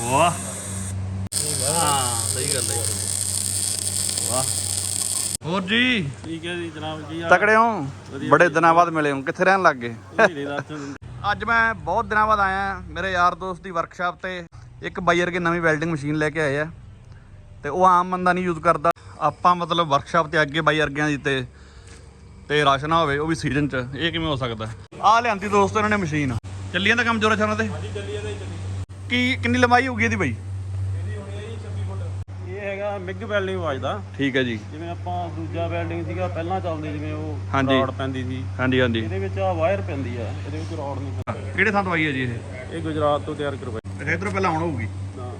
ਵਾਹ। ਹਾਂ ਸਹੀ ਗੱਲ ਹੈ ਵਾਹ। ਹੋਰ ਜੀ? ਠੀਕ ਹੈ ਜੀ ਜਨਾਬ ਜੀ ਤਕੜੇ ਹੋ? ਬੜੇ ਦਿਨਾਂ ਬਾਅਦ ਮਿਲੇ ਹੋ। ਕਿੱਥੇ ਰਹਿਣ ਲੱਗ ਗਏ? ਅੱਜ ਮੈਂ ਬਹੁਤ ਦਿਨਾਂ ਬਾਅਦ ਆਇਆ ਮੇਰੇ ਯਾਰ ਦੋਸਤ ਦੀ ਵਰਕਸ਼ਾਪ ਤੇ ਇੱਕ ਬਾਈਅਰ ਕੇ ਨਵੀਂ ਵੈਲਡਿੰਗ ਮਸ਼ੀਨ ਲੈ ਕੇ ਆਏ ਆ। ਤੇ ਉਹ ਆਮ ਬੰਦਾ ਨਹੀਂ ਯੂਜ਼ ਕਰਦਾ। ਆਪਾਂ ਮਤਲਬ ਵਰਕਸ਼ਾਪ ਤੇ ਅੱਗੇ ਬਾਈ ਵਰਗਿਆਂ ਦੀ ਤੇ ਤੇ ਰਸ਼ ਨਾ ਹੋਵੇ ਉਹ ਵੀ ਸੀਜ਼ਨ 'ਚ। ਇਹ ਕਿਵੇਂ ਹੋ ਸਕਦਾ? ਆ ਲਿਆਂਦੀ ਦੋਸਤੋ ਇਹਨਾਂ ਨੇ ਮਸ਼ੀਨ ਚੱਲੀ ਜਾਂਦਾ ਕੰਮ ਜੋਰਾ ਛਾਣਾ ਤੇ ਕੀ ਕਿੰਨੀ ਲੰਬਾਈ ਹੋਊਗੀ ਇਹਦੀ ਬਾਈ? ਇਹ ਹੈਗਾ ਮਿਗ ਵੈਲਡਿੰਗ ਵੱਜਦਾ ਠੀਕ ਹੈ ਜੀ। ਜਿਵੇਂ ਆਪਾਂ ਦੂਜਾ ਵੈਲਡਿੰਗ ਸੀਗਾ ਪਹਿਲਾਂ ਚੱਲਦੀ ਜਿਵੇਂ ਉਹ ਹਾਂਜੀ। ਰੋਡ ਪੈਂਦੀ ਸੀ। ਹਾਂਜੀ ਹਾਂਜੀ। ਇਹਦੇ ਵਿੱਚ ਆ ਵਾਇਰ ਪੈਂਦੀ ਆ ਇਹਦੇ ਵਿੱਚ ਰੋਡ ਨਹੀਂ ਪੈਂਦੀ ਕਿਹੜੇ ਥਾਂ ਤੋਂ ਆਈ ਹੈ ਜੀ ਇਹ? ਇਹ ਗੁਜਰਾਤ ਤੋਂ ਤਿਆਰ ਕਰਵਾਈ। ਅੱਛਾ ਇਧਰੋਂ ਪਹਿਲਾਂ ਆਉਣ ਹੋਊਗੀ। ਹਾਂ।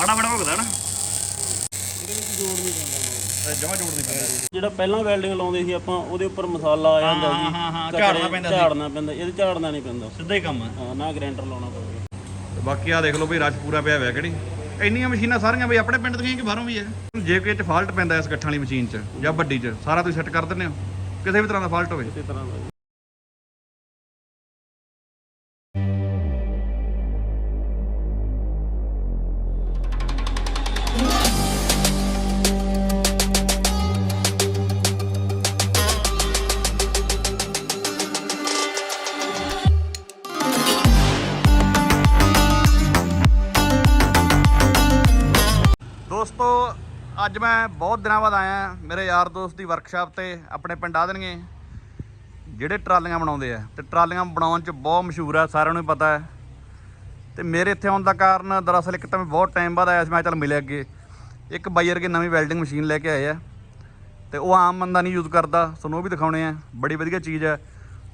ਬੜਾ ਬੜਾ ਭੁਗਦਾ ਨਾ ਇਹਦੇ ਵਿੱਚ ਜੋੜ ਨਹੀਂ ਪੈਂਦਾ। ਜਮਾ ਜਿਹੜਾ ਪਹਿਲਾਂ ਵੈਲਡਿੰਗ ਲਾਉਂਦੇ ਸੀ ਆਪਾਂ ਉਹਦੇ ਉੱਪਰ ਮਸਾਲਾ ਆ ਜਾਂਦਾ ਸੀ ਹਾਂ, ਹਾਂ, ਕੱਪੜੇ ਝਾੜਨਾ ਪੈਂਦਾ ਸੀ। ਝਾੜਨਾ ਪੈਂਦਾ ਇਹਦੇ ਝਾੜਨਾ ਨਹੀਂ ਪੈਂਦਾ। ਸਿੱਧਾ ਹੀ ਕੰਮ ਹੈ ਹਾਂ ਨਾ ਗ੍ਰੈਂਡਰ ਲਾਉਣਾ ਪਵੇਗਾ ਤੇ ਬਾਕੀ ਆ ਦੇਖ ਲਓ ਵੀ ਰਸ਼ ਪੂਰਾ ਪਿਆ ਹੋਇਆ ਕਿਹੜੀ ਇੰਨੀਆਂ ਮਸ਼ੀਨਾਂ ਸਾਰੀਆਂ ਬਈ ਆਪਣੇ ਪਿੰਡ ਦੀਆਂ ਕਿ ਬਾਹਰੋਂ ਵੀ ਹੈ ਜੇ ਕੋਈ 'ਚ ਫਾਲਟ ਪੈਂਦਾ ਇਸ ਗੱਠਾਂ ਵਾਲੀ ਮਸ਼ੀਨ 'ਚ ਜਾਂ ਵੱਡੀ 'ਚ ਸਾਰਾ ਤੁਸੀਂ ਸੈੱਟ ਕਰ ਦਿੰਦੇ ਹੋ। ਕਿਸੇ ਵੀ ਤਰ੍ਹਾਂ ਦਾ ਫਾਲਟ ਹੋਵੇ। ਇਸੇ ਤਰ੍ਹਾਂ ਦਾ ਅੱਜ ਮੈਂ ਬਹੁਤ ਦਿਨਾਂ ਬਾਅਦ ਆਇਆ ਮੇਰੇ ਯਾਰ ਦੋਸਤ ਦੀ ਵਰਕਸ਼ਾਪ ਤੇ, ਆਪਣੇ ਪਿੰਡ ਆ ਦੇਣਗੇ। ਜਿਹੜੇ ਟਰਾਲੀਆਂ ਬਣਾਉਂਦੇ ਆ, ਤੇ ਟਰਾਲੀਆਂ ਬਣਾਉਣ 'ਚ ਬਹੁਤ ਮਸ਼ਹੂਰ ਆ, ਸਾਰਿਆਂ ਨੂੰ ਹੀ ਪਤਾ ਹੈ। ਤੇ ਮੇਰੇ ਇੱਥੇ ਆਉਣ ਦਾ ਕਾਰਨ, ਦਰਅਸਲ ਇੱਕ ਤਾਂ ਮੈਂ ਬਹੁਤ ਟਾਈਮ ਬਾਅਦ ਆਇਆ ਸੀ, ਮੈਂ ਚੱਲ ਮਿਲਿਆ ਅੱਗੇ। ਇੱਕ ਬਾਈਅਰ ਕੇ ਨਵੀਂ ਵੈਲਡਿੰਗ ਮਸ਼ੀਨ ਲੈ ਕੇ ਆਏ ਆ। ਤੇ ਉਹ ਆਮ ਬੰਦਾ ਨਹੀਂ ਯੂਜ਼ ਕਰਦਾ, ਤੁਹਾਨੂੰ ਉਹ ਵੀ ਦਿਖਾਉਣੇ ਆ। ਬੜੀ ਵਧੀਆ ਚੀਜ਼ ਹੈ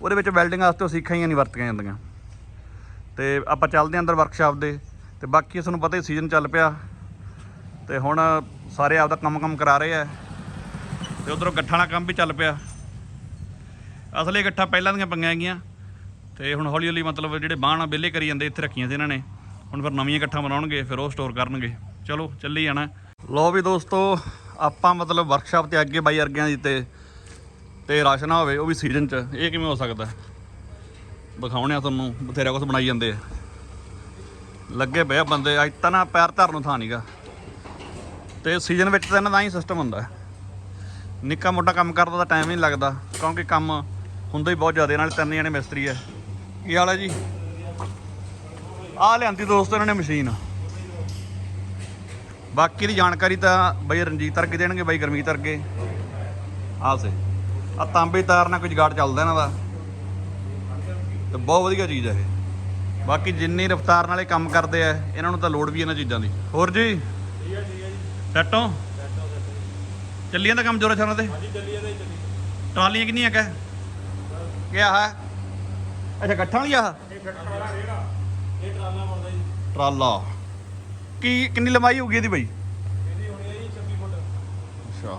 ਉਹਦੇ ਵਿੱਚ ਵੈਲਡਿੰਗ ਵਾਸਤੇ ਉਹ ਸਿੱਖਾਂ ਹੀ ਨਹੀਂ ਵਰਤੀਆਂ ਜਾਂਦੀਆਂ। ਤੇ ਆਪਾਂ ਚੱਲਦੇ ਹਾਂ ਅੰਦਰ ਵਰਕਸ਼ਾਪ ਦੇ। ਤੇ ਬਾਕੀ ਤੁਹਾਨੂੰ ਪਤਾ ਹੀ ਸੀਜ਼ਨ ਚੱਲ ਪਿਆ। ਤੇ ਹੁਣ ਸਾਰੇ ਆਪਦਾ ਕੰਮ ਕੰਮ ਕਰਾ ਰਹੇ ਆ। ਤੇ ਉਧਰੋਂ ਗੱਠਾਂ ਵਾਲਾ ਕੰਮ ਵੀ ਚੱਲ ਪਿਆ। ਅਸਲੇ ਗੱਠਾਂ ਪਹਿਲਾਂ ਦੀਆਂ ਪੰਗੀਆਂ ਹੈਗੀਆਂ। ਤੇ ਹੁਣ ਹੌਲੀ ਹੌਲੀ ਮਤਲਬ ਜਿਹੜੇ ਬਾਣ ਵਿਹਲੇ ਕਰੀ ਜਾਂਦੇ, ਇੱਥੇ ਰੱਖੀਆਂ ਸੀ ਇਹਨਾਂ ਨੇ। ਹੁਣ ਫਿਰ ਨਵੀਆਂ ਗੱਠਾਂ ਬਣਾਉਣਗੇ, ਫਿਰ ਉਹ ਸਟੋਰ ਕਰਨਗੇ। ਚਲੋ, ਚੱਲੀ ਜਾਣਾ। ਲੋ ਵੀ ਦੋਸਤੋ, ਆਪਾਂ ਮਤਲਬ ਵਰਕਸ਼ਾਪ ਤੇ ਅੱਗੇ ਬਾਈ ਅਰਗਿਆਂ ਦੀ ਤੇ ਤੇ ਰਸ਼ ਨਾ ਹੋਵੇ, ਉਹ ਵੀ ਸੀਜ਼ਨ 'ਚ। ਇਹ ਕਿਵੇਂ ਹੋ ਸਕਦਾ? ਵਿਖਾਉਣੇ ਆ ਤੁਹਾਨੂੰ, ਬਥੇਰਾ ਕੁਝ ਬਣਾਈ ਜਾਂਦੇ ਆ। ਲੱਗੇ ਪਏ ਆ ਬੰਦੇ, ਅੱਜ ਤਾਂ ਨਾ ਪੈਰ ਧਰਨ ਨੂੰ ਥਾਂ ਨਹੀਂਗਾ ਤੇ ਸੀਜ਼ਨ ਵਿੱਚ ਤਾਂ ਇਹਨਾਂ ਦਾ ਹੀ ਸਿਸਟਮ ਹੁੰਦਾ ਨਿੱਕਾ ਮੋਟਾ ਕੰਮ ਕਰਦਾ ਤਾਂ ਟਾਈਮ ਹੀ ਨਹੀਂ ਲੱਗਦਾ, ਕਿਉਂਕਿ ਕੰਮ ਹੁੰਦਾ ਹੀ ਬਹੁਤ ਜ਼ਿਆਦਾ, ਨਾਲ ਤਿੰਨ ਜਣੇ ਮਿਸਤਰੀ ਹੈ। ਕੀ ਹਾਲ ਹੈ ਜੀ ਆ ਲਿਆਂਦੀ ਦੋਸਤ ਇਹਨਾਂ ਨੇ ਮਸ਼ੀਨ ਬਾਕੀ ਦੀ ਜਾਣਕਾਰੀ ਤਾਂ ਬਈ ਰਣਜੀਤ ਅਰਗੇ ਦੇਣਗੇ, ਬਈ ਗਰਮੀਤ ਅਰਗੇ ਆਹ ਸੇ। ਆ ਤਾਂਬੇ ਤਾਰ ਨਾਲ ਕੋਈ ਜਗਾੜ ਚੱਲਦਾ ਇਹਨਾਂ ਦਾ। ਤੇ ਬਹੁਤ ਵਧੀਆ ਚੀਜ਼ ਹੈ ਇਹ। ਬਾਕੀ ਜਿੰਨੀ ਰਫਤਾਰ ਨਾਲੇ ਕੰਮ ਕਰਦੇ ਆ, ਇਹਨਾਂ ਨੂੰ ਤਾਂ ਲੋੜ ਵੀ ਇਹਨਾਂ ਚੀਜ਼ਾਂ ਦੀ। ਹੋਰ ਜੀ? ਸੈਟੋ ਚੱਲੀ ਜਾਂਦਾ ਕੰਮ ਜੋਰਾ ਛਾਣਾ ਤੇ? ਟਰਾਲੀਆਂ ਕਿੰਨੀਆਂ ਕਹ ਕਿਆ ਹੈ? ਅੱਛਾ ਗੱਠਾਂ ਵਾਲੀ ਆ ਇਹ ਟਰਾਲਾ ਬਣਦਾ ਜੀ। ਟਰਾਲਾ। ਕੀ ਕਿੰਨੀ ਲੰਬਾਈ ਹੋਊਗੀ ਇਹਦੀ ਬਈ? ਇਹਦੀ ਹੋਣੀ ਹੈ ਜੀ 26 ਫੁੱਟ। ਅੱਛਾ।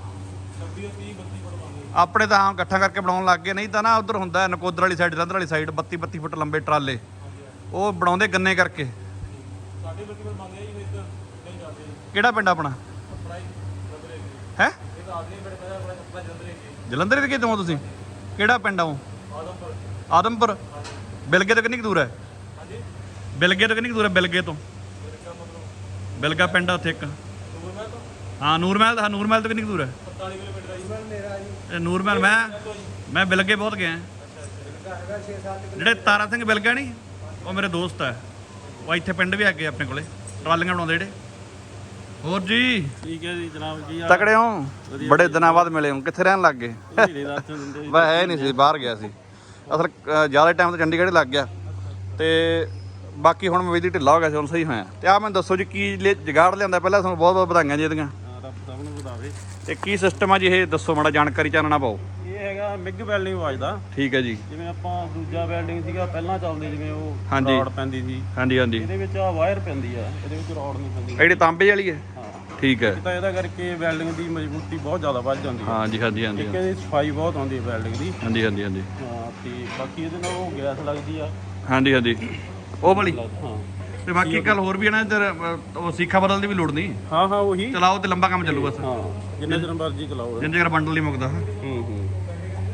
26 30 32 ਫੁੱਟ ਬਣਦੀ ਆਪਣੇ ਤਾਂ ਹਾਂ ਇਕੱਠਾ ਕਰਕੇ ਬਣਾਉਣ ਲੱਗ ਗਏ। ਨਹੀਂ ਤਾਂ ਨਾ ਉਧਰ ਹੁੰਦਾ ਨਕੋਦਰ ਵਾਲੀ ਸਾਈਡ ਰੰਦਰ ਵਾਲੀ ਸਾਈਡ 32 32 ਫੁੱਟ ਲੰਬੇ ਟਰਾਲੇ। ਉਹ ਬਣਾਉਂਦੇ ਗੰਨੇ ਕਰਕੇ। ਸਾਡੇ ਬੱਤੀ ਫੁੱਟ ਬਣਦੇ ਆ ਜੀ ਫਿਰ ਨਹੀਂ ਜਾਂਦੇ ਕਿਹੜਾ ਪਿੰਡ ਆਪਣਾ? ਹੈ? ਜਲੰਧਰ ਦੇ ਕਿਤੋਂ ਤੁਸੀਂ? ਕਿਹੜਾ ਪਿੰਡ ਆਉ ਆਦਮਪੁਰ। ਆਦਮਪੁਰ ਬਿਲਗੇ ਤੋਂ ਕਿੰਨੀ ਕੁ ਦੂਰ ਹੈ? ਹਾਂਜੀ ਬਿਲਗੇ ਤੋਂ ਕਿੰਨੀ ਕੁ ਦੂਰ ਹੈ? ਬਿਲਗੇ ਤੋਂ। ਬਿਲਗਾ ਪਿੰਡ ਆ ਉੱਥੇ ਇੱਕ। ਹਾਂ, ਨੂਰਮਹਿਲ ਦਾ ਨੂਰਮਹਿਲ ਤੋਂ ਕਿੰਨੀ ਕੁ ਦੂਰ ਹੈ? 45 ਕਿਲੋਮੀਟਰ ਮੇਰਾ ਜੀ ਨੂਰਮਹਿਲ, ਮੈਂ ਮੈਂ ਬਿਲਗੇ ਬਹੁਤ ਗਿਆ। ਜਿਹੜੇ ਤਾਰਾ ਸਿੰਘ ਬਿਲਗਾ ਨਹੀਂ ਉਹ ਮੇਰੇ ਦੋਸਤ ਹੈ। ਉਹ ਇੱਥੇ ਪਿੰਡ ਵੀ ਹੈਗੇ ਆਪਣੇ ਕੋਲੇ। ਟਰਾਲੀਆਂ ਬਣਾਉਂਦੇ ਜਿਹੜੇ। ਹੋਰ ਜੀ? ਠੀਕ ਹੈ ਜੀ ਜਨਾਬ ਜੀ ਤਕੜੇ ਹੋ? ਬੜੇ ਦਿਨਾਂ ਬਾਅਦ ਮਿਲੇ ਹੋ। ਕਿੱਥੇ ਰਹਿਣ ਲੱਗ ਗਏ? ਦਾ ਮੈਂ ਹੈ ਨਹੀਂ ਸੀ ਬਾਹਰ ਗਿਆ ਸੀ। ਅਸਲ ਜ਼ਿਆਦਾ ਟਾਈਮ ਤਾਂ ਚੰਡੀਗੜ੍ਹ ਲੱਗ ਗਿਆ। ਤੇ ਬਾਕੀ ਹੁਣ ਮੈਂ ਵੀ ਢਿੱਲਾ ਹੋ ਗਿਆ ਸੀ ਹੁਣ ਸਹੀ ਹੋਇਆ। ਤੇ ਆ ਮੈਨੂੰ ਦੱਸੋ ਜੀ ਕੀ ਜੁਗਾੜ ਲਿਆਂਦਾ ਪਹਿਲਾਂ? ਤੁਹਾਨੂੰ ਬਹੁਤ ਬਹੁਤ ਵਧਾਈਆਂ ਜੀ ਇਹਦੀਆਂ। ਤੇ ਕੀ ਸਿਸਟਮ ਆ ਜੀ ਇਹ? ਦੱਸੋ ਮਾੜਾ ਜਾਣਕਾਰੀ ਚਾਨਣਾ ਪਾਓ। ਇਹ ਹੈਗਾ ਮਿਗ ਵੈਲਡਿੰਗ ਵੱਜਦਾ ਠੀਕ ਹੈ ਜੀ। ਜਿਵੇਂ ਆਪਾਂ ਦੂਜਾ ਵੈਲਡਿੰਗ ਸੀਗਾ ਪਹਿਲਾਂ ਚੱਲਦੀ ਜਿਵੇਂ ਉਹ। ਰੋਡ ਪੈਂਦੀ ਸੀ। ਹਾਂਜੀ ਹਾਂਜੀ। ਇਹਦੇ ਵਿੱਚ ਆ ਵਾਇਰ ਪੈਂਦੀ ਆ ਇਹਦੇ ਵਿੱਚ ਰੋਡ ਨਹੀਂ ਪੈਂਦੀ। ਇਹ ਜਿਹੜੀ ਤਾਂਬੇ ਵਾਲੀ ਹੈ ਹਾਂ? ਠੀਕ ਹੈ। ਤਾਂ ਇਹਦਾ ਕਰਕੇ ਵੈਲਡਿੰਗ ਦੀ ਮਜ਼ਬੂਤੀ ਬਹੁਤ ਜ਼ਿਆਦਾ ਵੱਧ ਜਾਂਦੀ ਹੈ। ਹਾਂਜੀ ਹਾਂਜੀ ਹਾਂਜੀ ਇੱਕ ਇਹਦੀ ਸਫ਼ਾਈ ਬਹੁਤ ਆਉਂਦੀ ਹੈ ਵੈਲਡਿੰਗ ਦੀ। ਹਾਂਜੀ ਹਾਂਜੀ ਹਾਂਜੀ। ਹਾਂ ਤੇ ਬਾਕੀ ਇਹਦੇ ਨਾਲ ਉਹ ਗੈਸ ਲੱਗਦੀ ਆ। ਹਾਂਜੀ ਹਾਂਜੀ। ਉਹ ਵਾਲੀ? ਹਾਂ। ਤੇ ਬਾਕੀ ਇੱਕ ਗੱਲ ਹੋਰ ਵੀ ਹੈ ਨਾ ਇੱਧਰ ਉਹ ਸੀਖਾ ਬਦਲ ਦੀ ਵੀ ਲੋੜ ਨਹੀਂ? ਹਾਂ ਹਾਂ ਉਹੀ। ਚਲਾਓ ਤੇ ਲੰਬਾ ਕੰਮ ਚੱਲੂ ਬਸ। ਹਾਂ ਜਿੰਨੇ ਦਿਨ ਮਰਜ਼ੀ ਚਲਾਓ। ਜਿੰਨੇ ਚਿਰ ਬੰਡਲ ਨਹੀਂ ਮੁੱਕਦਾ। ਹੂੰ ਹੂੰ।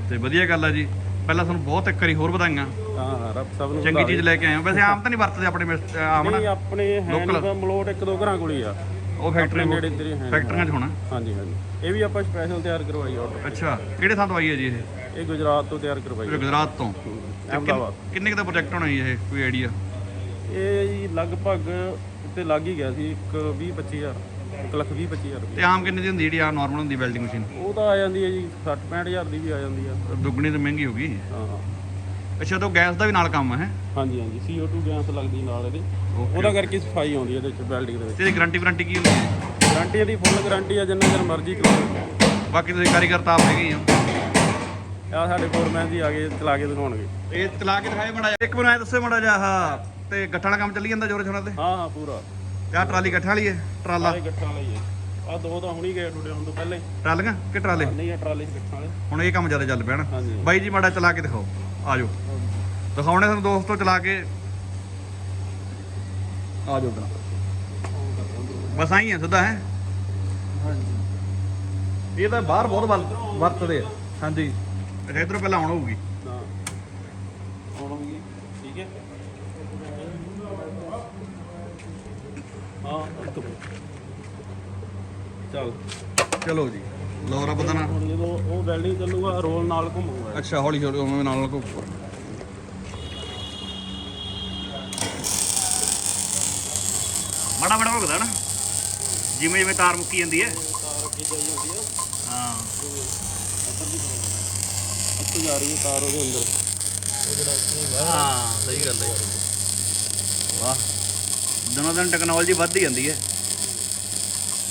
ਤੇ ਵਧੀਆ ਗੱਲ ਆ ਜੀ। ਪਹਿਲਾਂ ਤੁਹਾਨੂੰ ਬਹੁਤ ਇੱਕ ਵਾਰੀ ਹੋਰ ਵਧਾਈਆਂ। ਹਾਂ ਰੱਬ ਸਭ ਨੂੰ ਚੰਗੀ ਚੀਜ਼ ਲੈ ਕੇ ਆਏ ਹੋ ਵੈਸੇ ਆਮ ਤਾਂ ਨਹੀਂ ਵਰਤਦੇ ਆਪਣੇ ਆਮ ਨਹੀਂ ਨਾ ਆਪਣੇ ਹੈਂਡ Local? ਮਲੋਟ ਇੱਕ ਦੋ ਘਰਾਂ ਕੋਲ ਹੀ ਆ। ਉਹ ਫੈਕਟਰੀ ਆਪਣੇ ਨੇੜੇ ਇੱਧਰ ਹੀ। ਹੈ। ਫੈਕਟਰੀਆਂ 'ਚ ਹੋਣਾ? ਹਾਂਜੀ ਹਾਂਜੀ। ਇਹ ਵੀ ਆਪਾਂ ਸਪੈਸ਼ਲ ਤਿਆਰ ਕਰਵਾਈ ਆਰਡਰ ਅੱਛਾ ਕਿਹੜੇ ਥਾਂ ਤੋਂ ਆਈ ਹੈ ਜੀ ਇਹ? ਇਹ ਗੁਜਰਾਤ ਤੋਂ ਤਿਆਰ ਕਰਵਾਈ ਇਹ ਗੁਜਰਾਤ ਤੋਂ? ਅਹਿਮਦਾਬਾਦ। ਕਿੰਨੇ ਕੁ ਦਾ ਪ੍ਰੋਜੈਕਟ ਹੋਣਾ ਜੀ ਇਹ? ਕੋਈ ਆਈਡੀਆ ਇਹ ਜੀ ਲਗਭਗ ਉੱਤੇ ਲੱਗ ਹੀ ਗਿਆ ਸੀ ਇੱਕ 20 25000 ਇੱਕ ਲੱਖ 20 25000 ਰੁਪਏ। ਤੇ ਆਮ ਕਿੰਨੇ ਦੀ ਹੁੰਦੀ ਜਿਹੜੀ ਆ ਨਾਰਮਲ ਹੁੰਦੀ ਵੈਲਡਿੰਗ ਮਸ਼ੀਨ ਉਹ ਤਾਂ ਆ ਜਾਂਦੀ ਹੈ ਜੀ 60 65000 ਦੀ ਵੀ ਆ ਜਾਂਦੀ ਆ। ਦੁੱਗਣੀ ਤੇ ਮਹਿੰਗੀ ਹੋ ਗਈ। ਹਾਂ। ਅੱਛਾ ਤਾਂ ਗੈਸ ਦਾ ਵੀ ਨਾਲ ਕੰਮ ਹੈ? ਹਾਂਜੀ ਹਾਂਜੀ CO2 ਗੈਸ ਲੱਗਦੀ ਨਾਲ ਇਹਦੇ। ਉਹਦਾ ਕਰਕੇ ਸਫ਼ਾਈ ਆਉਂਦੀ ਹੈ ਇਹਦੇ ਵਿੱਚ ਵੈਲਡਿੰਗ ਦੇ ਵਿੱਚ। ਤੇ ਗਾਰੰਟੀ ਵਾਰੰਟੀ ਕੀ ਹੁੰਦੀ ਹੈ? ਗਾਰੰਟੀ ਇਹਦੀ ਫੁੱਲ ਗਾਰੰਟੀ ਆ ਜਿੰਨਾ ਚਿਰ ਮਰਜ਼ੀ ਚਲਾਓ। ਬਾਕੀ ਤੁਸੀਂ ਕਾਰੀਗਰ ਤਾਂ ਆਪ ਹੈਗੇ ਹੀ ਹੋ। ਆ ਸਾਡੇ ਫੋਰਮੈਨ ਜੀ ਆ ਕੇ ਚਲਾ ਕੇ ਦਿਖਾਉਣਗੇ। ਇਹ ਚਲਾ ਕੇ ਦਿਖਾਏ ਮੜਾ ਇੱਕ ਮੈਨੂੰ ਐ ਦੱਸੋ ਮੜਾ ਜਾ ਆਹ ਤੇ ਗੱਠਾਂ ਵਾਲਾ ਕੰਮ ਚੱਲੀ ਜਾਂਦਾ ਜੋਰੇ ਛੋਣਾ ਤੇ? ਹਾਂ ਹਾਂ ਪੂਰਾ। ਆਹ ਟਰਾਲੀ ਗੱਠਾਂ ਵਾਲੀ ਹੈ ਟਰਾਲਾ? ਸਾਰੇ ਗੱਠਾਂ ਵਾਲੇ ਹੀ। ਆ ਦੋ ਤਾਂ ਹੁਣੀ ਗਏ ਟੁੱਟੇ ਹੁਣ ਤੋਂ ਪਹਿਲਾਂ ਹੀ। ਟਰਾਲੀਆਂ ਕਿ ਟਰਾਲੇ? ਨਹੀਂ ਆ ਟਰਾਲੇ ਚ ਗੱਠਾਂ ਵਾਲੇ। ਹੁਣ ਇਹ ਕੰਮ ਜ਼ਿਆਦਾ ਚੱਲ ਪਿਆ ਨਾ ਹਾਂਜੀ। ਬਾਈ ਜੀ ਮਾੜਾ ਚਲਾ ਕੇ ਦਿਖਾਓ। ਆ ਜਾਓ ਦਿਖਾਉਣੇ ਤੁਹਾਨੂੰ ਦੋਸਤੋ ਚਲਾ ਕੇ। ਆ ਜਾਓ ਬਸ ਆਈ ਹੈ ਸਿੱਧਾ ਹੈ? ਹਾਂਜੀ। ਇਹ ਤਾਂ ਬਾਹਰ ਬਹੁਤ ਵਰ- ਵਰਤਦੇ ਆ। ਹਾਂਜੀ। ਅੱਛਾ ਇਧਰੋਂ ਪਹਿਲਾਂ ਆਉਣ ਹੋਊਗੀ। ਠੀਕ ਹੈ। ਹਾਂ। ਚੱਲ। ਚਲੋ ਜੀ। ਲਓ ਰੱਬ ਦਾ ਨਾਮ। ਵੈਲਡਿੰਗ ਚੱਲੂਗਾ ਰੋਲ ਨਾਲ ਘੁੰਮੂਗਾ। ਅੱਛਾ ਹੌਲੀ ਹੌਲੀ ਉਵੇਂ ਨਾਲ ਨਾਲ ਕੋ ਮੜਾ ਮੜਾ ਭਗਦਾ ਨਾ ਜਿਵੇਂ ਜਿਵੇਂ ਤਾਰ ਮੁੱਕੀ ਜਾਂਦੀ ਹੈ। ਤਾਰ ਅੱਗੇ ਜਾਈ ਜਾਂਦੀ ਆ ਹਾਂ। ਉੱਥੇ ਜਾ ਰਹੀ ਹੈ ਤਾਰ ਉਹਦੇ ਅੰਦਰ। ਹਾਂ ਸਹੀ ਗੱਲ ਹੈ ਵਾਹ। ਦਿਨੋਂ ਦਿਨ ਟੈਕਨੋਲੋਜੀ ਵੱਧਦੀ ਜਾਂਦੀ ਹੈ।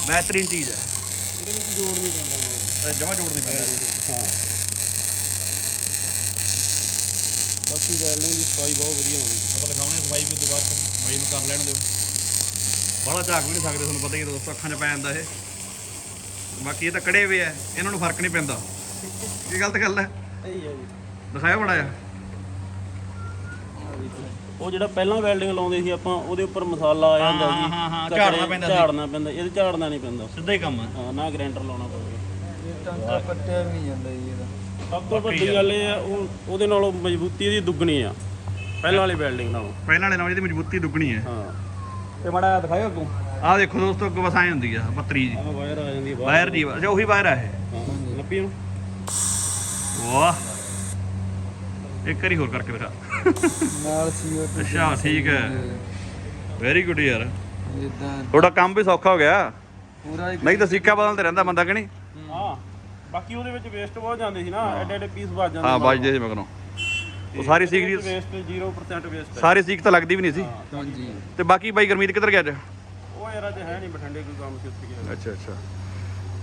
ਬਿਹਤਰੀਨ ਚੀਜ਼ ਹੈ। ਇਹਦੇ ਵਿੱਚ ਜੋੜ ਨਹੀਂ ਪੈਂਦਾ ਜਮਾ ਜੋੜ ਨਹੀਂ ਪੈਂਦਾ। ਹਾਂ ਬਾਕੀ ਵੈਲਡਿੰਗ ਦੀ ਸਫ਼ਾਈ ਬਹੁਤ ਵਧੀਆ ਹੋਣੀ। ਆਪਾਂ ਦਿਖਾਉਣੇ ਸਫ਼ਾਈ ਵੀ ਦੁਬਾਰਾ ਬਾਈ ਨੂੰ ਕਰ ਲੈਣ ਦਿਓ। ਬੜਾ ਝਾਕ ਵੀ ਨਹੀਂ ਸਕਦੇ ਤੁਹਾਨੂੰ ਪਤਾ ਹੀ ਹੈ ਦੋਸਤੋ ਅੱਖਾਂ 'ਚ ਪੈ ਜਾਂਦਾ ਇਹ। ਬਾਕੀ ਇਹ ਤਾਂ ਕੜੇ ਹੋਏ ਆ ਇਹਨਾਂ ਨੂੰ ਫ਼ਰਕ ਨਹੀਂ ਪੈਂਦਾ। ਇਹ ਗਲਤ ਗੱਲ ਹੈ ਸਹੀ ਹੈ ਜੀ। ਦਿਖਾਇਆ ਬੜਾ ਆ ਉਹ ਜਿਹੜਾ ਪਹਿਲਾਂ ਵੈਲਡਿੰਗ ਲਾਉਂਦੇ ਸੀ ਆਪਾਂ ਉਹਦੇ ਉੱਪਰ ਮਸਾਲਾ ਆ ਜਾਂਦਾ ਹਾਂ, ਹਾਂ, ਕੱਪੜੇ ਝਾੜਨਾ ਪੈਂਦਾ। ਝਾੜਨਾ ਪੈਂਦਾ ਇਹਦੇ ਝਾੜਨਾ ਨਹੀਂ ਪੈਂਦਾ। ਸਿੱਧਾ ਹੀ ਕੰਮ ਹੈ ਹਾਂ ਨਾ ਗ੍ਰੈਂਡਰ ਲਾਉਣਾ ਪਊਗਾ ਟਾਂਕਾ ਪੱਟਿਆ ਵੀ ਜਾਂਦਾ ਜੀ ਇਹਦਾ। ਸਭ ਤੋਂ ਵੱਡੀ ਗੱਲ ਇਹ ਆ ਉਹ ਉਹਦੇ ਨਾਲੋਂ ਮਜ਼ਬੂਤੀ ਇਹਦੀ ਦੁੱਗਣੀ ਆ। ਪਹਿਲਾਂ ਵਾਲੀ ਵੈਲਡਿੰਗ ਨਾਲੋਂ। ਪਹਿਲਾਂ ਵਾਲੇ ਨਾਲ ਇਹਦੀ ਮਜ਼ਬੂਤੀ ਦੁੱਗਣੀ ਹੈ। ਹਾਂ। ਤੇ ਮੜਾ ਦਿਖਾਇਓ ਅੱਗੋਂ। ਆਹ ਦੇਖੋ ਦੋਸਤੋ ਅੱਗੋਂ ਬਸ ਐਂ ਹੁੰਦੀ ਆ ਪੱਤਰੀ ਜੀ। ਆਹ ਵਾਇਰ ਆ ਜਾਂਦੀ ਹੈ ਬਾਹਰ। ਵਾਇਰ ਜੀ ਅੱਛਾ ਉਹੀ ਵਾਇਰ ਆ ਇਹ। ਹਾਂ ਲੱਭੀ ਨੂੰ ਵਾਹ। ਇੱਕ ਵਾਰੀ ਹੋਰ ਕਰਕੇ ਦਿਖਾ। ਨਾਲ CO2 ਅੱਛਾ ਠੀਕ ਹੈ। ਵੈਰੀ ਗੁੱਡ ਯਾਰ। ਤੁਹਾਡਾ ਕੰਮ ਵੀ ਸੌਖਾ ਹੋ ਗਿਆ। ਪੂਰਾ ਹੀ ਨਹੀਂ ਤਾਂ ਸਿੱਕਾ ਬਦਲਦੇ ਰਹਿੰਦਾ ਬੰਦਾ ਕਿ ਨਹੀਂ? ਹਾਂ। ਬਾਕੀ ਉਹਦੇ ਵਿੱਚ ਵੇਸਟ ਬਹੁਤ ਜਾਂਦੇ ਸੀ ਨਾ ਐਡੇ ਐਡੇ ਪੀਸ ਵੱਜ ਜਾਂਦੇ ਹਾਂ ਵੱਜਦੇ ਸੀ ਮਗਰੋਂ। ਉਹ ਸਾਰੀ ਸੀਖ ਦੀ ਵੇਸਟ 0% ਵੇਸਟ ਸਾਰੀ ਸੀਖ ਤਾਂ ਲੱਗਦੀ ਵੀ ਨਹੀਂ ਸੀ। ਹਾਂਜੀ। ਤੇ ਬਾਕੀ ਬਾਈ ਗਰਮੀਤ ਕਿੱਧਰ ਗਿਆ ਅੱਜ? ਉਹ ਯਾਰ ਅੱਜ ਹੈ ਨਹੀਂ ਬਠਿੰਡੇ ਕੋਈ ਕੰਮ ਸੀ ਉੱਥੇ ਗਿਆ। ਅੱਛਾ ਅੱਛਾ।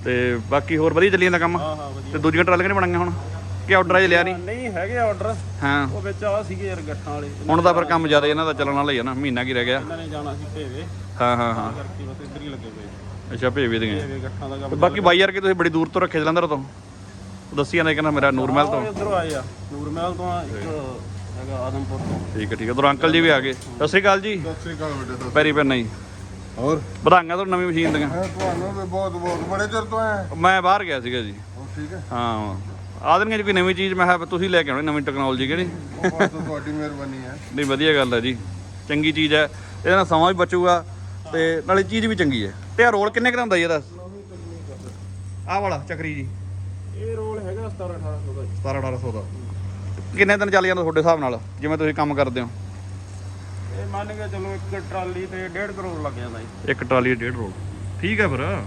ਤੇ ਬਾਕੀ ਹੋਰ ਵਧੀਆ ਚੱਲੀ ਜਾਂਦਾ ਕੰਮ? ਹਾਂ ਹਾਂ ਵਧੀਆ। ਤੇ ਦੂਜੀਆਂ ਟਰਾਲੀਆਂ ਨਹੀਂ ਬਣਾਈਆਂ ਹੁਣ? ਕਿ ਆਰਡਰ ਅਜੇ ਲਿਆ ਨਹੀਂ? ਨਹੀਂ ਹੈਗੇ ਆਰਡਰ। ਹਾਂ। ਉਹ ਵਿੱਚ ਆ ਸੀਗੇ ਯਾਰ ਗੱਠਾਂ ਵਾਲੇ। ਇਹਨਾਂ ਹੁਣ ਤਾਂ ਫਿਰ ਕੰਮ ਜ਼ਿਆਦਾ ਇਹਨਾਂ ਦਾ ਚੱਲਣ ਵਾਲਾ ਹੀ ਆ ਨਾ ਮਹੀਨਾ ਕੀ ਰਹਿ ਗਿਆ। ਨੇ ਜਾਣਾ ਸੀ ਭੇਵੇ। ਹਾਂ ਹਾਂ ਹਾਂ। ਕਰਕੇ ਬਸ ਇੱਧਰ ਹੀ ਲੱਗੇ ਪਏ ਅੱਛਾ ਭੇਜ ਵੀ ਦੇਗੇ ਭੇਵੇ ਗੱਠਾਂ ਦਾ ਤੇ ਕੰਮ ਬਾਕੀ ਬਾਈ ਯਾਰ ਕਿ ਤੁਸੀਂ ਬੜੀ ਦੂਰ ਤੋਂ ਰੱਖੇ ਜਲੰਧਰ ਤੋਂ? ਦੱਸੀ ਜਾਂਦਾ ਕਹਿੰਦਾ ਮੇਰਾ ਨੂਰਮਹਿਲ ਤੋਂ। ਇੱਧਰੋਂ ਆਏ ਆ। ਨੂਰਮਹਿਲ ਤੋਂ ਆ, ਇੱਕ ਹੈਗਾ ਆਦਮਪੁਰ। ਤੋਂ ਠੀਕ ਹੈ ਠੀਕ ਹੈ। ਉਧਰ ਅੰਕਲ ਜੀ ਵੀ ਆ ਗਏ। ਸਤਿ ਸ਼੍ਰੀ ਅਕਾਲ ਜੀ। ਸਤਿ ਸ੍ਰੀ ਅਕਾਲ ਬੇਟੇ ਸਤਿ ਪੈਰੀ ਪੈਰ ਨਹੀਂ ਹੋਰ? ਵਧਾਈਆਂ ਤੁਹਾਨੂੰ ਨਵੀਂ ਮਸ਼ੀਨ ਦੀਆਂ। ਮੈਂ ਤੁਹਾਨੂੰ ਵੀ ਬਹੁਤ ਬਹੁਤ ਬੜੇ ਚਿਰ ਤੋਂ ਆਇਆ। ਮੈਂ ਬਾਹਰ ਗਿਆ ਸੀਗਾ ਜੀ। ਠੀਕ ਹੈ? ਹਾਂ। ਆ ਦੇਣਗੇ ਜੀ ਕੋਈ ਨਵੀਂ ਚੀਜ਼। ਮੈਂ ਕਿਹਾ ਤੁਸੀਂ ਲੈ ਕੇ ਆਉਣੀ ਨਵੀਂ ਟੈਕਨੋਲੋਜੀ ਕਿਹੜੀ? ਉਹ ਬਸ ਤੁਹਾਡੀ ਮਿਹਰਬਾਨੀ ਹੈ। ਨਹੀਂ ਵਧੀਆ ਗੱਲ ਹੈ ਜੀ। ਚੰਗੀ ਚੀਜ਼ ਹੈ। ਇਹਦੇ ਨਾਲ ਸਮਾਂ ਵੀ ਬਚੂਗਾ ਤੇ ਨਾਲੇ ਚੀਜ਼ ਵੀ ਚੰਗੀ ਹੈ। ਤੇ ਆ ਰੋਲ ਕਿੰਨੇ ਕੁ ਦਾ ਹੁੰਦਾ ਜੀ ਇਹਦਾ? ਆਹ ਵਾਲਾ ਚੱਕਰੀ ਜੀ। ਇਹ ਰੋਲ ਹੈਗਾ 17 1800 ਦਾ ਜੀ। 17 1800 ਦਾ। ਕਿੰਨੇ ਦਿਨ ਚੱਲ ਜਾਂਦਾ ਤੁਹਾਡੇ ਹਿਸਾਬ ਨਾਲ ਜਿਵੇਂ ਤੁਸੀਂ ਕੰਮ ਕਰਦੇ ਹੋ? ਇਹ ਮੰਨ ਕੇ ਚਲੋ ਇੱਕ ਟਰਾਲੀ ਤੇ 1.5 ਕਰੋੜ ਲੱਗ ਜਾਂਦਾ ਜੀ। ਇੱਕ ਟਰਾਲੀ ਦੇ ਡੇਢ ਰੋਲ ਠੀਕ ਹੈ ਫਿਰ।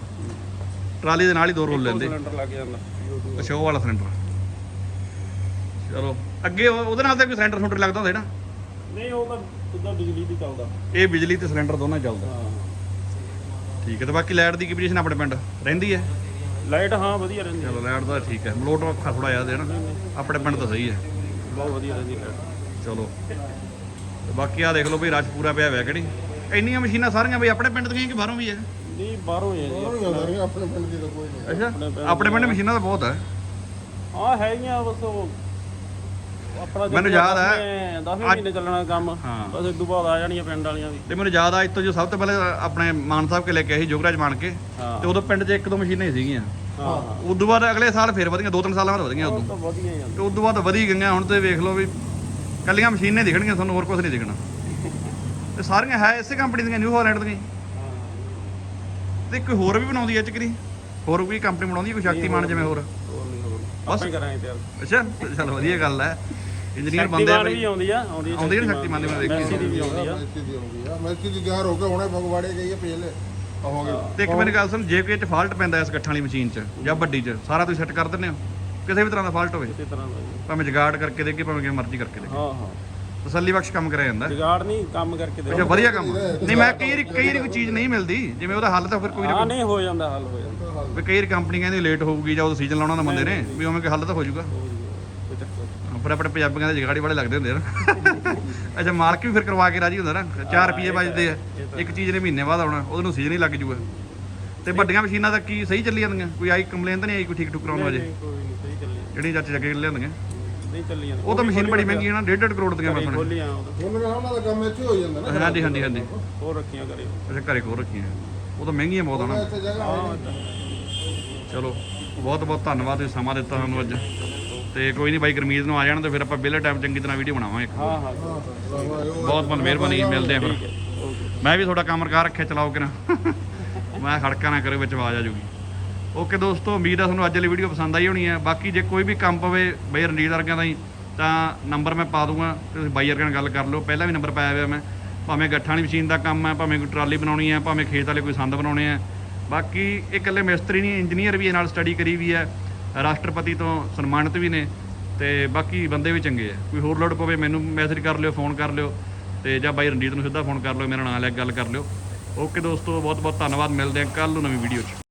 ਟਰਾਲੀ ਦੇ ਨਾਲ ਹੀ ਦੋ ਰੋਲ ਲੈਂਦੇ। ਸਿਲੰਡਰ ਲੱਗ ਜਾਂਦਾ। ਅੱਛਾ ਉਹ ਵਾਲਾ ਸਿਲੰਡਰ। ਚਲੋ ਅੱਗੇ ਉਹ- ਉਹਦੇ ਨਾਲ ਤਾਂ ਕੋਈ ਸਿਲੰਡਰ ਸੁਲੰਡਰ ਲੱਗਦਾ ਹੁੰਦਾ ਹੈ ਨਾ? ਨਹੀਂ ਉਹ ਤਾਂ ਸਿੱਧਾ ਬਿਜਲੀ ਦੀ ਚੱਲਦਾ। ਇਹ ਬਿਜਲੀ ਤੇ ਸਿਲੰਡਰ ਦੋਨਾਂ ਚੱਲਦਾ। ਹਾਂ। ਠੀਕ ਹੈ ਤੇ ਬਾਕੀ ਲਾਈਟ ਦੀ ਕੀ ਪੋਜੀਸ਼ਨ ਆਪਣੇ ਪਿੰਡ? ਰਹਿੰਦੀ ਹੈ? ਲਾਈਟ ਹਾਂ ਵਧੀਆ ਰਹਿੰਦੀ ਹੈ। ਚਲੋ ਲਾਈਟ ਦਾ ਠੀਕ ਹੈ। ਮਲੋਟ ਔਖਾ ਥੋੜਾ ਜ਼ਿਆਦਾ ਹੈ ਨਾ। ਆਪਣੇ ਪਿੰਡ ਤਾਂ ਸਹੀ ਹੈ। ਬਹੁਤ ਵਧੀਆ ਰਹਿੰਦੀ ਲਾਈਟ। ਚਲੋ। ਤੇ ਬਾਕੀ ਆ ਦੇਖ ਲਓ ਵੀ ਰਸ਼ ਪੂਰਾ ਪਿਆ ਹੋਇਆ ਕਿਹੜੀ? ਇੰਨੀਆਂ ਮਸ਼ੀਨਾਂ ਸਾਰੀਆਂ ਬਈ ਆਪਣੇ ਪਿੰਡ ਦੀਆਂ ਕਿ ਬਾਹਰੋਂ ਵੀ ਹੈ? ਨਹੀਂ ਬਾਹਰੋਂ ਹੀ ਹੈ ਜੀ। ਆਪਣੇ ਪਿੰਡ ਦੀ ਤਾਂ ਕੋਈ ਨਹੀਂ। ਅੱਛਾ ਆਪਣੇ ਪਿੰਡ ਮਸ਼ੀਨਾਂ ਤਾਂ ਬਹੁਤ ਹੈ। ਹਾਂ ਹੈਗੀਆਂ ਬਸ ਉਹ ਆਪਣਾ ਮੈਨੂੰ ਯਾਦ ਹੈ, 10 ਮਹੀਨੇ ਚੱਲਣਾ ਕੰਮ ਹਾਂ। ਬਸ ਤੋਂ ਬਾਅਦ ਆ ਜਾਣੀਆਂ ਪਿੰਡ ਵਾਲੀਆਂ ਵੀ। ਤੇ ਮੈਨੂੰ ਯਾਦ ਆ ਇੱਥੋਂ ਜੋ ਸਭ ਤੋਂ ਪਹਿਲੇ ਆਪਣੇ ਮਾਨ ਸਾਹਿਬ ਕੇ ਲੈ ਕੇ ਆਏ ਸੀ ਜੋਗਰਾਜ ਮਾਨ ਕੇ ਹਾਂ। ਤੇ ਉਦੋਂ ਪਿੰਡ 'ਚ ਇੱਕ ਦੋ ਮਸ਼ੀਨਾਂ ਹੀ ਸੀਗੀਆਂ। ਹਾਂ। ਉਦੋਂ ਬਾਅਦ ਅਗਲੇ ਸਾਲ ਫੇਰ ਵਧੀਆਂ ਦੋ ਤਿੰਨ ਸਾਲਾਂ ਬਾਅਦ ਵਧੀਆਂ ਉਦੋਂ। ਤਾਂ ਵਧੀਆ ਹੀ ਤੇ ਜਾਂਦੇ ਉਦੋਂ ਬਾਅਦ ਵਧੀ ਗਈਆਂ ਹੁਣ ਤੇ ਵੇਖ ਲਓ ਵੀ ਕੱਲੀਆਂ ਮਸ਼ੀਨਾਂ ਹੀ ਦਿਖਣਗੀਆਂ ਤੁਹਾਨੂੰ ਹੋਰ ਕੁਝ ਨਹੀਂ ਦਿਖਣਾ। ਤੇ ਸਾਰੀਆਂ ਹੈ ਇਸੇ ਕੰਪਨੀ ਦੀਆਂ ਨਿਊ ਹਾਲੈਂਡ ਦੀਆਂ। ਹੀ। ਤੇ ਕੋਈ ਹੋਰ ਵੀ ਬਣਾਉਂਦੀ ਐ ਚੱਕਰੀ। ਹੋਰ ਕੋਈ ਕੰਪਨੀ ਬਣਾਉਂਦੀ ਹੈ ਕੋਈ ਸ਼ਕਤੀਮਾਨ ਜਿਵੇਂ ਹੋਰ? ਹੋਰ ਨਹੀਂ ਹੋਰ ਬਸ। ਆਪਾਂ ਹੀ ਕਰਾਂਗੇ ਤਿਆਰ ਅੱਛਾ ਚਲ ਵਧੀਆ ਗੱਲ ਹੈ ਇੰਜੀਨੀਅਰ ਬੰਦੇ ਆ ਵੀ ਆਉਂਦੀ ਆ ਆਉਂਦੀ ਆਉਂਦੀ ਆ ਨਾ ਸ਼ਕਤੀਮਾਨ ਦੀ ਮੈਂ ਦੇਖੀ ਮੈਸੀ ਦੀ ਵੀ ਆਉਂਦੀ ਆ। ਮੈਸੀ ਦੀ ਆਉਂਦੀ ਆ। ਮੈਸੀ ਦੀ ਤਿਆਰ ਹੋ ਕੇ ਹੁਣੇ ਫਗਵਾੜੇ ਗਈ ਹੈ ਪਹਿਲੇ ਹੋ। ਗਏ ਤੇ ਇੱਕ ਮੈਨੂੰ ਗੱਲ ਸੁਣ ਜੇ ਕੋਈ ਇਹ 'ਚ ਫਾਲਟ ਪੈਂਦਾ ਇਸ ਗੱਠਾਂ ਵਾਲੀ ਮਸ਼ੀਨ 'ਚ ਜਾਂ ਵੱਡੀ 'ਚ ਸਾਰਾ ਤੁਸੀਂ ਸੈੱਟ ਕਰ ਦਿੰਦੇ ਹੋ। ਕਿਸੇ ਵੀ ਤਰ੍ਹਾਂ ਦਾ ਫਾਲਟ ਹੋਵੇ। ਇਸੇ ਤਰ੍ਹਾਂ ਦਾ ਜੀ। ਭਾਵੇਂ ਜਗਾੜ ਕਰਕੇ ਦੇਖੀ ਭਾਵੇਂ ਕਿਵੇਂ ਮਰਜ਼ੀ ਕਰਕੇ ਦੇਖੀ। ਹਾਂ ਹਾਂ। ਤਸੱਲੀ ਬਖਸ਼ ਕੰਮ ਕਰਿਆ ਜਾਂਦਾ। ਜੁਗਾੜ ਨਹੀਂ ਕੰਮ ਕਰਕੇ ਦੇ ਵਧੀਆ ਕੰਮ। ਨਹੀਂ ਮੈਂ ਕਈ ਵਾਰੀ ਕਈ ਵਾਰੀ ਕੋਈ ਚੀਜ਼ ਨਹੀਂ ਮਿਲਦੀ। ਜਿਵੇਂ ਉਹਦਾ ਹੱਲ ਤਾਂ ਫਿਰ ਕੋਈ ਨਾ ਹਾਂ ਨਹੀਂ ਹੋ ਜਾਂਦਾ ਹੱਲ ਹੋ ਜਾਂਦਾ। ਵੀ ਕਈ ਵਾਰੀ ਕੰਪਨੀ ਕਹਿੰਦੀ ਲੇਟ ਹੋਊਗੀ ਜਾਂ ਉਹ ਸੀਜ਼ਨ ਲਾਉਣਾ ਦਾ ਬੰਦੇ ਨੇ ਵੀ ਉਵੇਂ ਕੋਈ ਹੱਲ ਤਾਂ ਹੋ ਜਾਊਗਾ। ਪਰ ਆਪਣੇ ਪੰਜਾਬੀਆਂ ਦੇ ਜਗਾੜੀ ਵਾਲੇ ਲੱਗਦੇ ਹੁੰਦੇ ਨਾ। ਅੱਛਾ ਮਾਲਕ ਵੀ ਫਿਰ ਕਰਵਾ ਕੇ ਰਾਜੀ ਹੁੰਦਾ ਨਾ। 4 ਰੁਪਏ ਬਚਦੇ ਆ। ਇੱਕ ਚੀਜ਼ ਨੇ ਮਹੀਨੇ ਬਾਅਦ ਆਉਣਾ ਉਹਨੂੰ ਸੀਜ਼ਨ ਹੀ ਲੱਗ ਜੂਗਾ। ਤੇ ਵੱਡੀਆਂ ਮਸ਼ੀਨਾਂ ਦਾ ਕੀ ਸਹੀ ਚੱਲੀ ਜਾਂਦੀਆਂ? ਕੋਈ ਆਈ ਕੰਪਲੇਨ ਤਾਂ ਨਹੀਂ ਆਈ ਕੋਈ ਠੀਕ ਠੁਕ ਕਰਾਉਣ ਵਾਜੇ ਨਹੀਂ, ਕੋਈ ਨਹੀਂ ਸਹੀ ਚੱਲੀ ਜਿਹੜੀ ਚਾਚੇ ਜੱਗੇ ਲਿਆਂਦੀਆਂ ਨਹੀਂ ਚੱਲੀ ਜਾਂਦੀ। ਉਹ ਤਾਂ ਮਸ਼ੀਨ ਬੜੀ ਮਹਿੰਗੀ ਹੈ ਨਾ 1.5 ਕਰੋੜ ਦੀਆਂ ਸੁਣਿਆ ਖੋਲੀਆਂ ਉਹ ਉਹਨਾਂ ਦਾ ਕੰਮ ਇੱਥੇ ਹੋ ਜਾਂਦਾ ਨਾ। ਹਾਂਜੀ ਹਾਂਜੀ ਹਾਂਜੀ। ਹੋਰ ਰੱਖੀਆਂ ਕਰੇ ਅੱਛਾ ਘਰੇ ਕੋਲ ਰੱਖੀਆਂ। ਉਹ ਤਾਂ ਮਹਿੰਗੀਆਂ ਬਹੁਤ ਆ ਨਾ। ਇੱਥੇ ਜਗ੍ਹਾ ਹੈ ਚਲੋ ਬਹੁਤ ਬਹੁਤ ਧੰਨਵਾਦ ਤੁਸੀਂ ਸਮਾਂ ਦਿੱਤਾ ਸਾਨੂੰ ਅੱਜ। ਤੇ ਕੋਈ ਨਹੀਂ ਬਾਈ ਗਰਮੀਤ ਨੂੰ ਆ ਜਾਣ ਤੇ ਫਿਰ ਆਪਾਂ ਵਿਹਲੇ ਟਾਈਮ ਚੰਗੀ ਤਰ੍ਹਾਂ ਵੀਡੀਓ ਬਣਾਵਾਂਗੇ ਇੱਕ। ਹਾਂ ਹਾਂ ਬਹੁਤ ਬਹੁਤ ਮਿਹਰਬਾਨੀ ਮਿਲਦੇ ਆ ਫਿਰ। ਮੈਂ ਵੀ ਤੁਹਾਡਾ ਕੰਮ ਰਕਾ ਰੱਖਿਆ, ਚਲਾਓ ਕਿ ਨਾ। ਮੈਂ ਖੜਕਾ ਨਾ ਕਰੇ ਵਿੱਚ ਆਵਾਜ਼ ਆ ਜੂਗੀ ਓਕੇ ਦੋਸਤੋ, ਉਮੀਦ ਆ ਤੁਹਾਨੂੰ ਅੱਜ ਵਾਲੀ ਵੀਡੀਓ ਪਸੰਦ ਆਈ ਹੋਣੀ ਹੈ। ਬਾਕੀ ਜੇ ਕੋਈ ਵੀ ਕੰਮ ਪਵੇ ਬਈ ਰਣਜੀਤ ਵਰਗਿਆਂ ਦਾ ਹੀ, ਤਾਂ ਨੰਬਰ ਮੈਂ ਪਾ ਦੂੰਗਾ ਤੁਸੀਂ ਬਾਈ ਵਰਗਿਆਂ ਨਾਲ ਗੱਲ ਕਰ ਲਓ। ਪਹਿਲਾਂ ਵੀ ਨੰਬਰ ਪਾਇਆ ਹੋਇਆ ਮੈਂ। ਭਾਵੇਂ ਗੱਠਾਂ ਵਾਲੀ ਮਸ਼ੀਨ ਦਾ ਕੰਮ ਹੈ, ਭਾਵੇਂ ਕੋਈ ਟਰਾਲੀ ਬਣਾਉਣੀ ਹੈ, ਭਾਵੇਂ ਖੇਤ ਵਾਲੇ ਕੋਈ ਸੰਦ ਬਣਾਉਣੇ ਆ ਬਾਕੀ ਇਹ ਇਕੱਲੇ ਮਿਸਤਰੀ ਨਹੀਂ ਇੰਜੀਨੀਅਰ ਵੀ ਇਹ ਨਾਲ ਸਟੱਡੀ ਕਰੀ ਵੀ ਹੈ। ਰਾਸ਼ਟਰਪਤੀ ਤੋਂ ਸਨਮਾਨਿਤ ਵੀ ਨੇ ਤੇ ਬਾਕੀ ਬੰਦੇ ਵੀ ਚੰਗੇ ਆ। ਕੋਈ ਹੋਰ ਲੋੜ ਪਵੇ ਮੈਨੂੰ ਮੈਸੇਜ ਕਰ ਲਿਓ ਫੋਨ ਕਰ ਲਿਓ ਤੇ ਜਾਂ ਬਾਈ ਰਣਜੀਤ ਨੂੰ ਸਿੱਧਾ ਫੋਨ ਕਰ ਲਿਓ, ਮੇਰਾ ਨਾਲ ਲੈ ਕੇ ਗੱਲ ਕਰ ਲਿਓ। ਓਕੇ ਦੋਸਤੋ ਬਹੁਤ ਬਹੁਤ ਧੰਨਵਾਦ, ਮਿਲਦੇ ਹਾਂ ਕੱਲ ਨੂੰ ਨਵੀਂ ਵੀਡੀਓ 'ਚ।